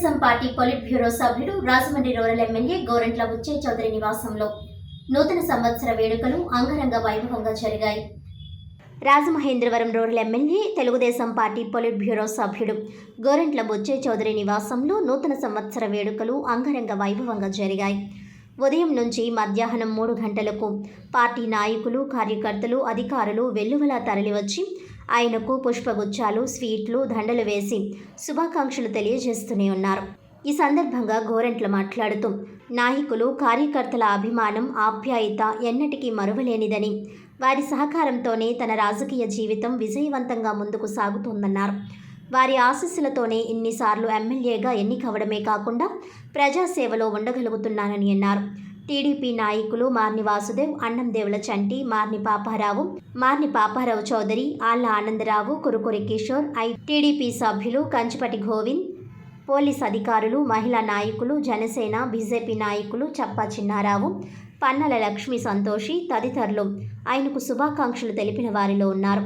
Telugu Desam party politburo సభ్యుడు Rajahmundry rural MLA Gorantla Butchaiah Chowdary నివాసంలో నూతన సంవత్సర వేడుకలు అంగరంగ వైభవంగా జరిగాయి. Rajamahendravaram rural MLA Telugu Desam party politburo సభ్యుడు గోరంట్ల బుచ్చే చౌదరి నివాసంలో నూతన సంవత్సర వేడుకలు అంగరంగ వైభవంగా జరిగాయి. ఉదయం నుంచి మధ్యాహ్నం మూడు గంటలకు పార్టీ నాయకులు కార్యకర్తలు అధికారులు వెల్లువలా తరలివచ్చి ఆయనకు పుష్పగుచ్చాలు స్వీట్లు దండలు వేసి శుభాకాంక్షలు తెలియజేస్తూనే ఉన్నారు. ఈ సందర్భంగా గోరెంట్ల మాట్లాడుతూ నాయకులు కార్యకర్తల అభిమానం ఆప్యాయత ఎన్నటికీ మరువలేనిదని వారి సహకారంతోనే తన రాజకీయ జీవితం విజయవంతంగా ముందుకు సాగుతోందన్నారు. వారి ఆశీస్సులతోనే ఇన్నిసార్లు ఎమ్మెల్యేగా ఎన్నికవడమే కాకుండా ప్రజాసేవలో ఉండగలుగుతున్నానని అన్నారు. టీడీపీ నాయకులు మార్ని వాసుదేవ్ అన్నం దేవుల చంటి మార్ని పాపారావు మార్ని పాపారావు చౌదరి ఆళ్ళ ఆనందరావు కురుకురి కిషోర్ ఐ టీడీపీ సభ్యులు కంచిపటి గోవింద్ పోలీస్ అధికారులు మహిళా నాయకులు జనసేన బీజేపీ నాయకులు చప్పా చిన్నారావు పన్నల లక్ష్మి సంతోషి తదితరులు. ఆయనకు శుభాకాంక్షలు తెలిపిన వారిలో ఉన్నారు.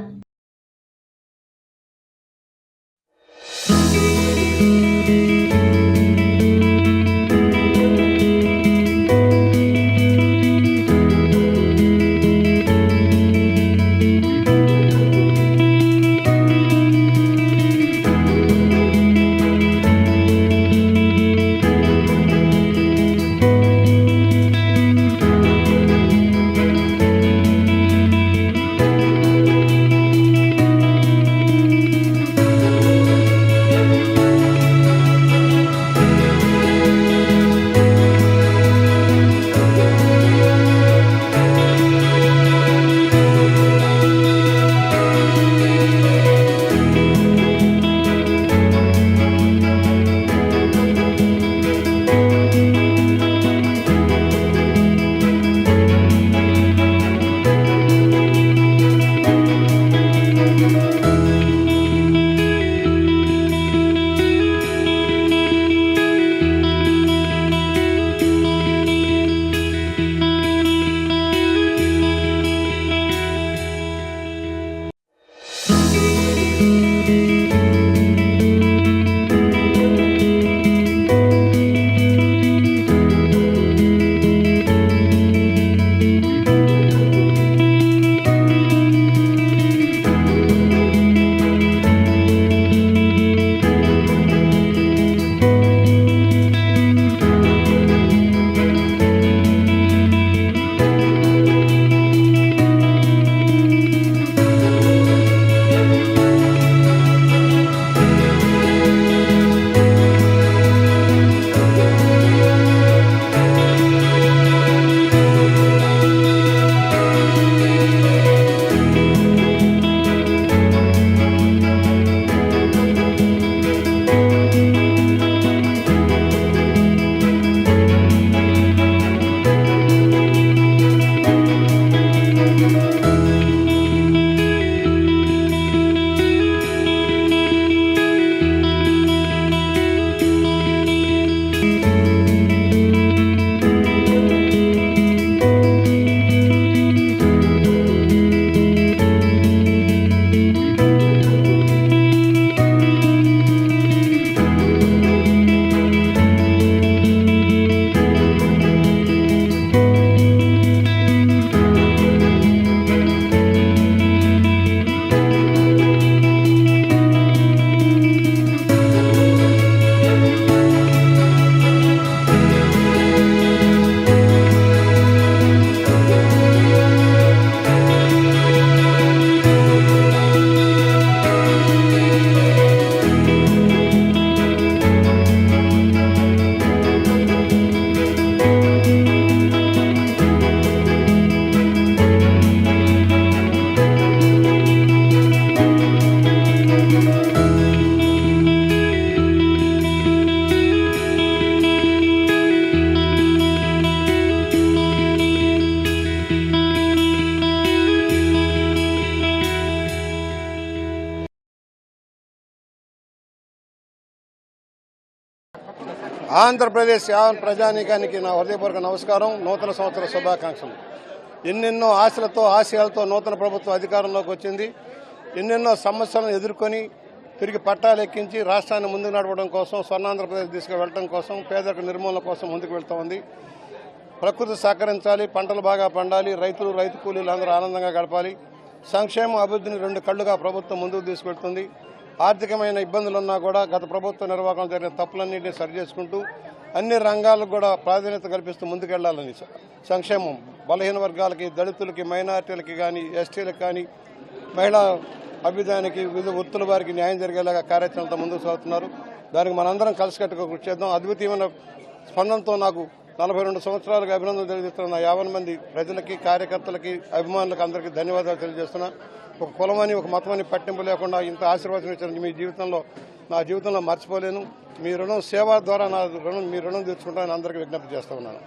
ఆంధ్రప్రదేశ్ యావన్ ప్రజానీకానికి నా హృదయపూర్వక నమస్కారం నూతన సంవత్సర శుభాకాంక్షలు. ఎన్నెన్నో ఆశలతో ఆశయాలతో నూతన ప్రభుత్వం అధికారంలోకి వచ్చింది. ఎన్నెన్నో సమస్యలను ఎదుర్కొని తిరిగి పట్టాలు ఎక్కించి రాష్ట్రాన్ని ముందుకు నడవడం కోసం స్వర్ణాంధ్రప్రదేశ్ దిశగా వెళ్ళడం కోసం పేదరిక నిర్మూలన కోసం ముందుకు వెళ్తూ ఉంది. ప్రకృతి సహకరించాలి పంటలు బాగా పండాలి రైతులు రైతు కూలీలు అందరూ ఆనందంగా గడపాలి. సంక్షేమ అభివృద్ధిని రెండు కళ్ళుగా ప్రభుత్వం ముందుకు తీసుకెళ్తుంది. ఆర్థికమైన ఇబ్బందులు ఉన్నా కూడా గత ప్రభుత్వ నిర్వాహకం జరిగిన తప్పులన్నింటినీ సరిచేసుకుంటూ అన్ని రంగాలకు కూడా ప్రాధాన్యత కల్పిస్తూ ముందుకెళ్ళాలని సంక్షేమం బలహీన వర్గాలకి దళితులకి మైనార్టీలకి కానీ ఎస్టీలకు కానీ మహిళా అభ్యుదయానికి వివిధ వృత్తుల వారికి న్యాయం జరిగేలాగా కార్యాచరణతో ముందుకు సాగుతున్నారు. దానికి మనందరం కలిసికట్టుగా కృషి చేద్దాం. అద్వితీయమైన స్పందనతో నాకు నలభై రెండు సంవత్సరాలకు అభినందనలు తెలియజేస్తున్న యాభై మంది ప్రజలకి కార్యకర్తలకి అభిమానులకు అందరికీ ధన్యవాదాలు తెలియజేస్తున్నా. ఒక కులమని ఒక మతమని పట్టింపు లేకుండా ఇంత ఆశీర్వాదం ఇచ్చిన మీ జీవితంలో నా జీవితంలో మర్చిపోలేను. మీ రుణం సేవ ద్వారా నా రుణం మీ రుణం తీర్చుకుంటానని అందరికీ విజ్ఞప్తి చేస్తూ ఉన్నాను.